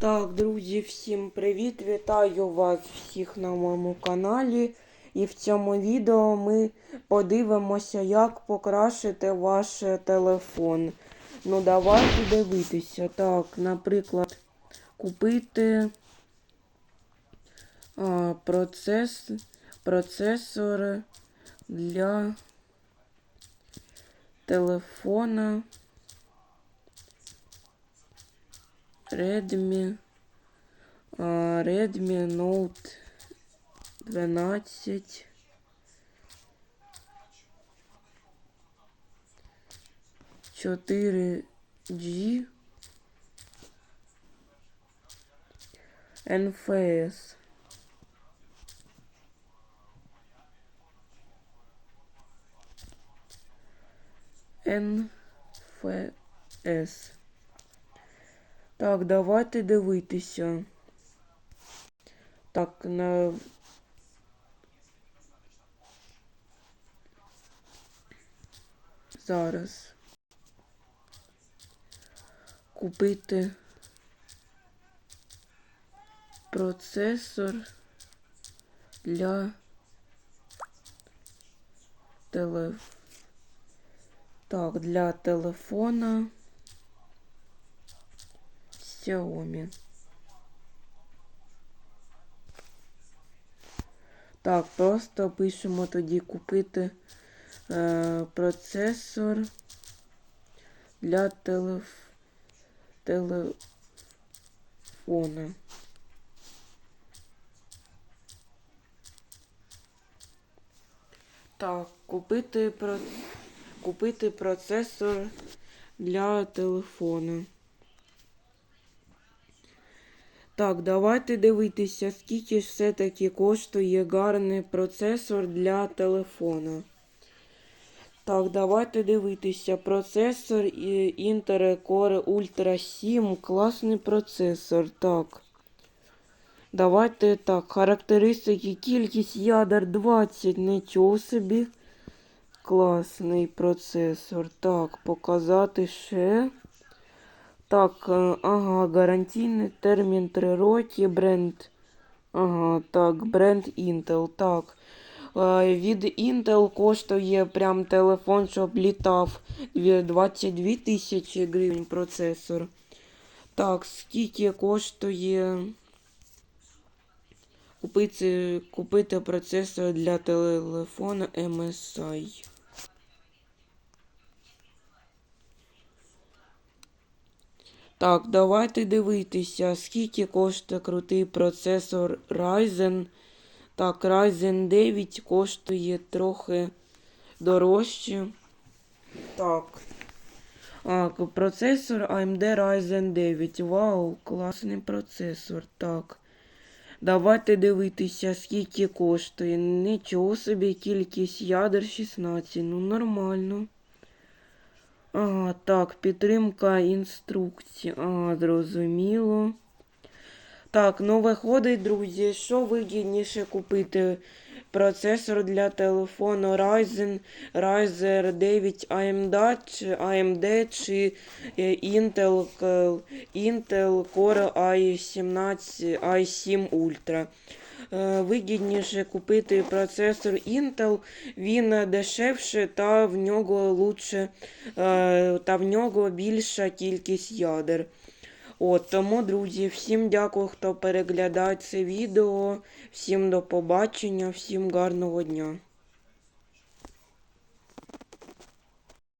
Так, друзі, всім привіт! Вітаю вас всіх на моєму каналі. І в цьому відео ми подивимося, як покращити ваш телефон. Ну, давайте дивитися. Так, наприклад, купити а, процес, процесор для телефона. Redmi, а, Redmi Note 12. Чотири G NFS. NFS. Так, давайте дивитися. Так, на. Зараз. Купити процесор для телеф... Так, для телефона. Xiaomi. Так, просто пишемо тоді купити е, процесор для телеф... телефона. Так, купити про... купити процесор для телефона. Так, давайте дивитися, скільки ж все-таки коштує гарний процесор для телефона. Так, давайте дивитися. Процесор Intel Core Ultra 7. Класний процесор. Так. Давайте так. Характеристики. Кількість ядер 20. Нічого собі. Класний процесор. Так, показати ще. Так, е, ага, гарантійний термін 3 роки, бренд. Ага, так, бренд Intel. Так. Е, від Intel коштує прям телефон, щоб літав 22 тисячі гривень процесор. Так, скільки коштує купити, купити процесор для телефона MSI? Так, давайте дивитися, скільки коштує крутий процесор Ryzen. Так, Ryzen 9 коштує трохи дорожче. Так. А, процесор AMD Ryzen 9. Вау, класний процесор. Так. Давайте дивитися, скільки коштує. Нічого собі, кількість ядер 16. Ну, нормально. Ага, так, підтримка інструкцій. Ага, зрозуміло. Так, ну виходить, друзі, що вигідніше купити? Процесор для телефону Ryzen, Ryzen 9 AMD чи AMD чи Intel, Intel Core i17 i7 Ultra. Е, вигідніше купити процесор Intel, він дешевше та в нього лучше, е, та в нього більша кількість ядер. От, Тому, друзі, всім дякую, хто переглядає це відео. Всім до побачення, всім гарного дня.